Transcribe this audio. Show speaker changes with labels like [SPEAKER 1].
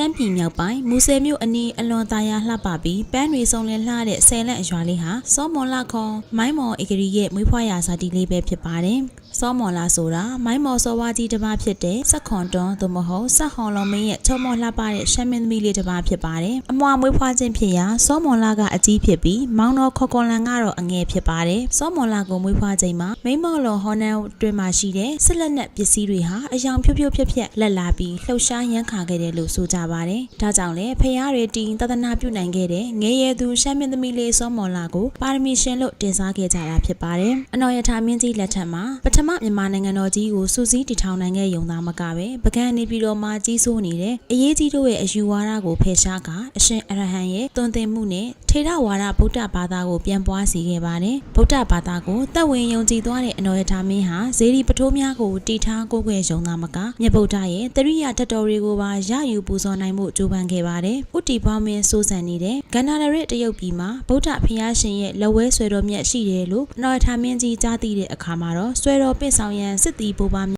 [SPEAKER 1] ရှမ်းပြည်မြောက်ပိုင်းမူဆယ်မြို့အနီးအလွန်သားရလှပပြီးပန်းတွေစုံလင်လှတဲ့ဆယ်လက်အရွာလေးဟာစောမွန်လခွန်မိုင်းမော်ဧကရီရဲ့မွေးဖွားရာဇာတိလေးပဲဖြစ်ပါတယ်။စောမွန်လာဆိုတာမိုင်းမော်စောဝါကြီးတစ်ပါးဖြစ်တဲ့စက်ခွန်တွန်းသို့မဟုတ်စက်ဟွန်လုံးမင်းရဲ့ချောမော်လှပတဲ့ရှမ်းမင်းသမီးလေးတစ်ပါးဖြစ်ပါတယ်။အမွာမွေးဖွားခြင်းဖြစ်ရာစောမွန်လာကအကြီးဖြစ်ပြီးမောင်တော်ခေါ်ကွန်လန်ကတော့အငယ်ဖြစ်ပါတယ်။စောမွန်လာကိုမွေးဖွားချိန်မှာမိန်းမော်လော်ဟော်နန်တွင်မှာရှိတဲ့ဆက်လက်နက်ပစ္စည်းတွေဟာအယောင်ဖြိုးဖြိုးဖြက်ဖြက်လက်လာပြီးလှုပ်ရှားရမ်းခါခဲ့တယ်လို့ဆိုကြပါတယ်။ဒါကြောင့်လည်းဖျားတွေတီးတသနာပြုနိုင်ခဲ့တဲ့ငယ်ရဲသူရှမ်းမင်းသမီးလေးစောမော်လာကိုပါရမီရှင်လို့တင်စားခဲ့ကြတာဖြစ်ပါတယ်။အနော်ရထာမင်းကြီးလက်ထက်မှာပထမမြန်မာနိုင်ငံတော်ကြီးကိုစူးစီးတည်ထောင်နိုင်ခဲ့ရုံသာမကပဲပကံနေပြည်တော်မှာကြီးစိုးနေတဲ့အရေးကြီးတို့ရဲ့အယူဝါဒကိုဖယ်ရှားကအရှင်အရဟံရဲ့သွန်သင်မှုနဲ့ထေရဝါဒဗုဒ္ဓဘာသာကိုပြန်ပွားစီခဲ့ပါတယ်။ဗုဒ္ဓဘာသာကိုသက်ဝင်ယုံကြည်သွားတဲ့အနော်ရထာမင်းဟာဇေဒီပထိုးများကိုတည်ထားကိုးကွယ်ရုံသာမကမြတ်ဗုဒ္ဓရဲ့တရိယာတတော်တွေကိုပါရယူပူဇော်နိုင်မှုကြိုးပမ်းခဲ့ပါတယ်။ဥတီပွားမင်းစိုးစံနေတဲ့ကန္နာရရတရုတ်ပြည်မှာဗုဒ္ဓဖျားရှင်ရဲ့လက်ဝဲဆွဲတော်မြတ်ရှိတယ်လို့အနော်ရထာမင်းကြီးကြားသိတဲ့အခါမှာတော့ဆွဲတော်ပင့်ဆောင်ရန်စစ်တီဘိုးပါ